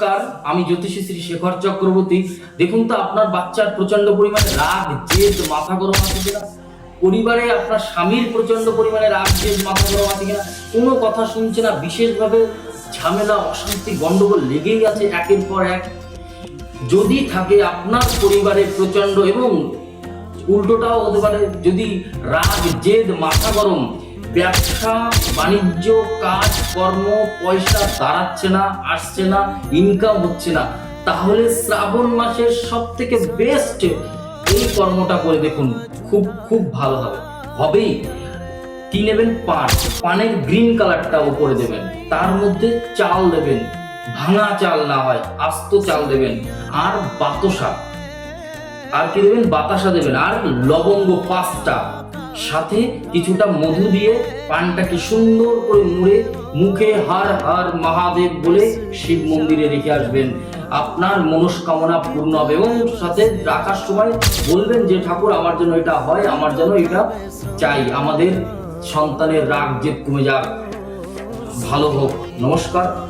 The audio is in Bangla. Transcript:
নমস্কার, আমি জ্যোতিষী শ্রী শেখর চক্রবর্তী। দেখুন তো, আপনার বাচ্চার প্রচণ্ড পরিমাণে রাগ, জেদ, মাথা গরম আছে কিনা? পরিবারে আপনার স্বামীর প্রচণ্ড পরিমাণে রাগ, জেদ, মাথা গরম আছে কিনা? কোনো কথা শুনছে না, বিশেষভাবে ঝামেলা, অশান্তি, গন্ডগোল লেগেই আছে একের পর এক। যদি থাকে আপনার পরিবারে প্রচণ্ড এবং উল্টোটাও হতে পারে, যদি রাগ, জেদ, মাথা গরম ব্যবসা, বাণিজ্য, কাজ, কর্ম, পয়সা দাঁড়াচ্ছে না, আসছে না ইনকাম হচ্ছে না। তাহলে শ্রাবণ মাসের সব থেকে বেস্ট এই কর্মটা করে দেখুন, খুব খুব ভালো হবে। হবেই। কি নেবেন? পান পানের গ্রিন কালারটা উপরে দেবেন। তার মধ্যে চাল দেবেন। ভাঙা চাল না হয়, আস্ত চাল দেবেন। আর বাতসা। আর কি দেবেন? বাতাসা দেবেন। আর লবঙ্গ পাঁচটা। সাথে কিছুটা মধু দিয়ে পানটাকে সুন্দর করে মুড়ে মুখে হার হার মহাদেব বলে শিব মন্দিরে রেখে আসবেন। আপনার মনস্কামনা পূর্ণ হবে এবং সাথে রাখার সময় বলবেন যে, ঠাকুর, আমার জন্য এটা হয়, আমার জন্য এটা চাই। আমাদের সন্তানের রাগ জেদ কমে যাক। ভালো হোক। নমস্কার।